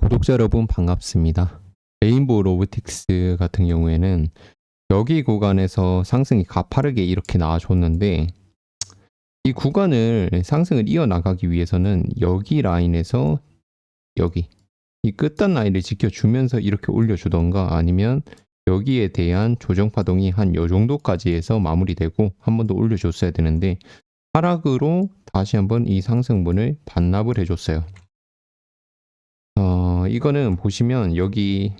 구독자 여러분 반갑습니다. 레인보우 로보틱스 같은 경우에는 여기 구간에서 상승이 가파르게 이렇게 나와줬는데 이 구간을 상승을 이어나가기 위해서는 여기 라인에서 여기 이 끝단 라인을 지켜주면서 이렇게 올려주던가 아니면 여기에 대한 조정 파동이 한 요 정도까지 해서 마무리되고 한 번 더 올려줬어야 되는데 하락으로 다시 한번 이 상승분을 반납을 해줬어요. 어, 이거는 보시면 여기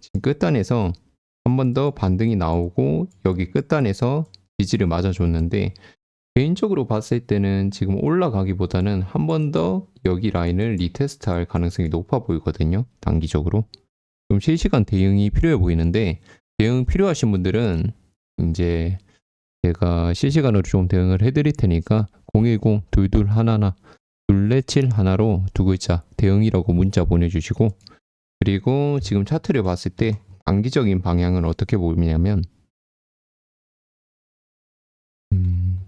지금 끝단에서 한 번 더 반등이 나오고 여기 끝단에서 지지를 맞아줬는데 개인적으로 봤을 때는 지금 올라가기보다는 한 번 더 여기 라인을 리테스트 할 가능성이 높아 보이거든요. 단기적으로. 좀 실시간 대응이 필요해 보이는데 대응 필요하신 분들은 이제 제가 실시간으로 좀 대응을 해드릴 테니까 010 22 하나나 둘레칠 하나로 두 글자 대응이라고 문자 보내주시고 그리고 지금 차트를 봤을 때 단기적인 방향은 어떻게 보이냐면 음,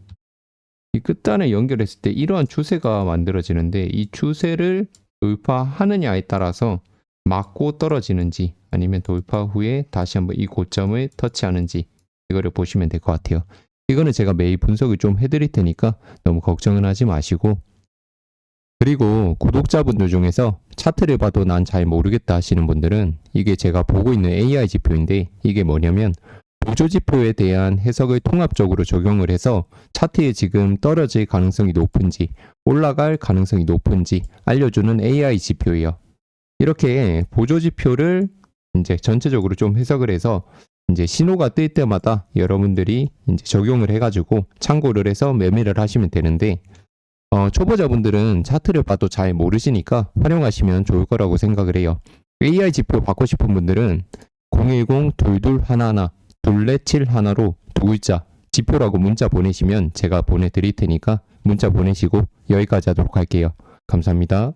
이 끝단을 연결했을 때 이러한 추세가 만들어지는데 이 추세를 돌파하느냐에 따라서 맞고 떨어지는지 아니면 돌파 후에 다시 한번 이 고점을 터치하는지 이거를 보시면 될 것 같아요. 이거는 제가 매일 분석을 좀 해드릴 테니까 너무 걱정은 하지 마시고 그리고 구독자분들 중에서 차트를 봐도 난 잘 모르겠다 하시는 분들은 이게 제가 보고 있는 AI 지표인데 이게 뭐냐면 보조 지표에 대한 해석을 통합적으로 적용을 해서 차트에 지금 떨어질 가능성이 높은지 올라갈 가능성이 높은지 알려주는 AI 지표예요. 이렇게 보조 지표를 이제 전체적으로 좀 해석을 해서 이제 신호가 뜰 때마다 여러분들이 이제 적용을 해가지고 참고를 해서 매매를 하시면 되는데 어, 초보자분들은 차트를 봐도 잘 모르시니까 활용하시면 좋을 거라고 생각을 해요. AI 지표 받고 싶은 분들은 010 22 하나하나 둘레칠 하나로 두 글자 지표라고 문자 보내시면 제가 보내드릴 테니까 문자 보내시고 여기까지 하도록 할게요. 감사합니다.